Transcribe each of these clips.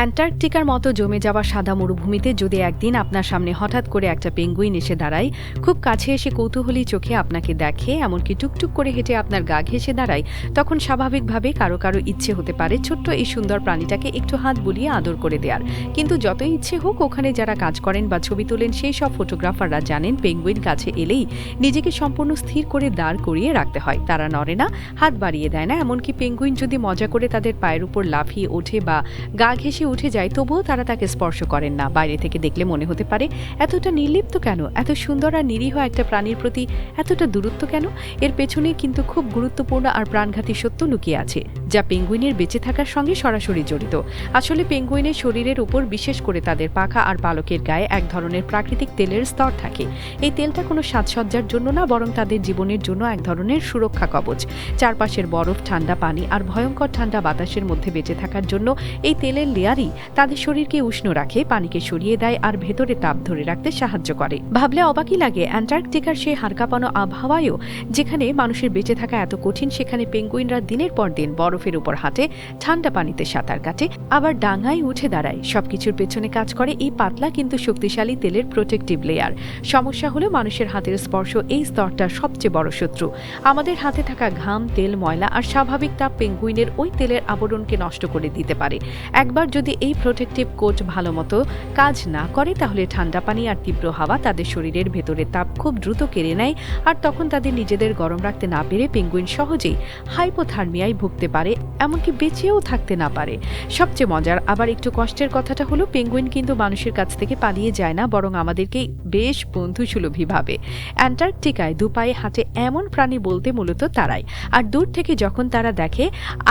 অ্যান্টার্কটিকার মতো জমে যাওয়া সাদা মরুভূমিতে যদি একদিন আপনার সামনে হঠাৎ করে একটা পেঙ্গুইন এসে দাঁড়ায়, খুব কাছে এসে কৌতূহলী চোখে আপনাকে দেখে, এমনকি টুকটুক করে হেঁটে আপনার গা ঘেসে দাঁড়ায়, তখন স্বাভাবিকভাবে কারও কারও ইচ্ছে হতে পারে ছোট্ট এই সুন্দর প্রাণীটাকে একটু হাত বুলিয়ে আদর করে দেওয়ার কিন্তু যতই ইচ্ছে হোক, ওখানে যারা কাজ করেন বা ছবি তোলেন, সেই সব ফটোগ্রাফাররা জানেন পেঙ্গুইন কাছে এলেই নিজেকে সম্পূর্ণ স্থির করে দাঁড় করিয়ে রাখতে হয়। তারা নড়ে না, হাত বাড়িয়ে দেয় না, এমনকি পেঙ্গুইন যদি মজা করে তাদের পায়ের উপর লাফিয়ে ওঠে বা গা ঘেসে উঠে যায়, তবুও তারা তাকে স্পর্শ করেন না। বাইরে থেকে দেখলে মনে হতে পারে, এতটা নির্লিপ্ত কেন? এত সুন্দর আর নিরীহ একটা প্রাণীর প্রতি এতটা দূরত্ব কেন? এর পেছনে কিন্তু খুব গুরুত্বপূর্ণ আর প্রাণঘাতী সত্য লুকিয়ে আছে, যা পেঙ্গুইনের বেঁচে থাকার সঙ্গে সরাসরি জড়িত। আসলে পেঙ্গুইনের শরীরের উপর বিশেষ করে তাদের পাখা আর পালকের গায়ে এক ধরনের প্রাকৃতিক তেলের স্তর থাকে। এই তেলটা কোনো সাজসজ্জার জন্য না, বরং তাদের জীবনের জন্য এক ধরনের সুরক্ষা কবচ। চারপাশের বরফ, ঠান্ডা পানি আর ভয়ঙ্কর ঠান্ডা বাতাসের মধ্যে বেঁচে থাকার জন্য এই তেলের লেয়ারই তাদের শরীরকে উষ্ণ রাখে, পানিকে সরিয়ে দেয় আর ভেতরে তাপ ধরে রাখতে সাহায্য করে। ভাবলে অবাকই লাগে, অ্যান্টার্কটিকার সেই হারকাপানো আবহাওয়ায়ও, যেখানে মানুষের বেঁচে থাকা এত কঠিন, সেখানে পেঙ্গুইনরা দিনের পর দিন বরফের উপর হাঁটে, ঠান্ডা পানিতে সাঁতার কাটে, আবার ডাঙায় উঠে দাঁড়ায়। সবকিছুর পেছনে কাজ করে এই পাতলা কিন্তু শক্তিশালী তেলের প্রোটেক্টিভ লেয়ার। সমস্যা হলো মানুষের হাতের স্পর্শ এই স্তরটার সবচেয়ে বড় শত্রু। আমাদের হাতে থাকা ঘাম, তেল, ময়লা আর স্বাভাবিক তাপ পেঙ্গুইনের ওই তেলের আবরণকে নষ্ট করে দিতে পারে। একবার যদি এই প্রোটেক্টিভ কোট ভালো মতো কাজ না করে, তাহলে ঠান্ডা পানি আর তীব্র হাওয়া তাদের শরীরের ভেতরে তাপ খুব দ্রুত কেড়ে নেয় আর তখন তাদের নিজেদের গরম রাখতে না পেরে পেঙ্গুইন সহজেই হাইপোথার্মিয়ায় ভুগতে পারে, এমনকি বেঁচেও থাকতে না পারে। সবচেয়ে মজার আবার একটু কষ্টের কথাটা হলো পেঙ্গুইন কিন্তু মানুষের কাছ থেকে পালিয়ে যায় না, বরং আমাদেরকেই বেশ বন্ধুসুলভী ভাবে। অ্যান্টার্কটিকায় দুপায়ে হাঁটে এমন প্রাণী বলতে মূলত তারাই। আর দূর থেকে যখন তারা দেখে,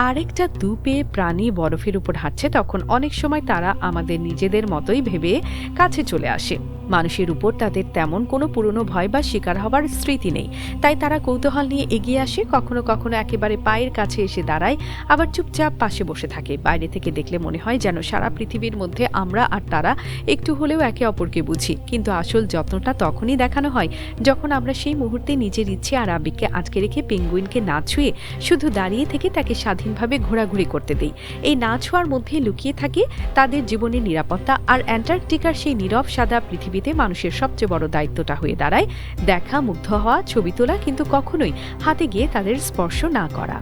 আরেকটা দুপেয়ে প্রাণী বরফের উপর হাঁটছে, তখন অনেক সময় তারা আমাদের নিজেদের মতোই ভেবে কাছে চলে আসে। মানুষের উপর তাদের তেমন কোনো পুরনো ভয় বা শিকার হবার স্মৃতি নেই। তাই তারা কৌতূহল নিয়ে এগিয়ে আসে, কখনো কখনো একেবারে পায়ের কাছে এসে দাঁড়ায়, আবার চুপচাপ পাশে বসে থাকে। বাইরে থেকে দেখলে মনে হয় যেন সারা পৃথিবীর মধ্যে আমরা আর তারা একটু হলেও একে অপরকে বুঝি। কিন্তু আসল যত্নটা তখনই দেখানো হয় যখন আমরা সেই মুহূর্তে নিজের ইচ্ছে আর আবেগকে আটকে রেখে পেঙ্গুইনকে না ছুঁয়ে শুধু দাঁড়িয়ে থেকে তাকে স্বাধীনভাবে ঘোরাঘুরি করতে দিই। এই না ছোঁয়ার মধ্যে লুকিয়ে থাকে তাদের জীবনের নিরাপত্তা আর অ্যান্টার্কটিকার সেই নীরব সাদা পৃথিবীতে মানুষের সবচেয়ে বড় দায়িত্বটা হয়ে দাঁড়ায়। দেখা, মুগ্ধ হওয়া, ছবি তোলা, কিন্তু কখনোই হাতে গিয়ে তাদের স্পর্শ না করা।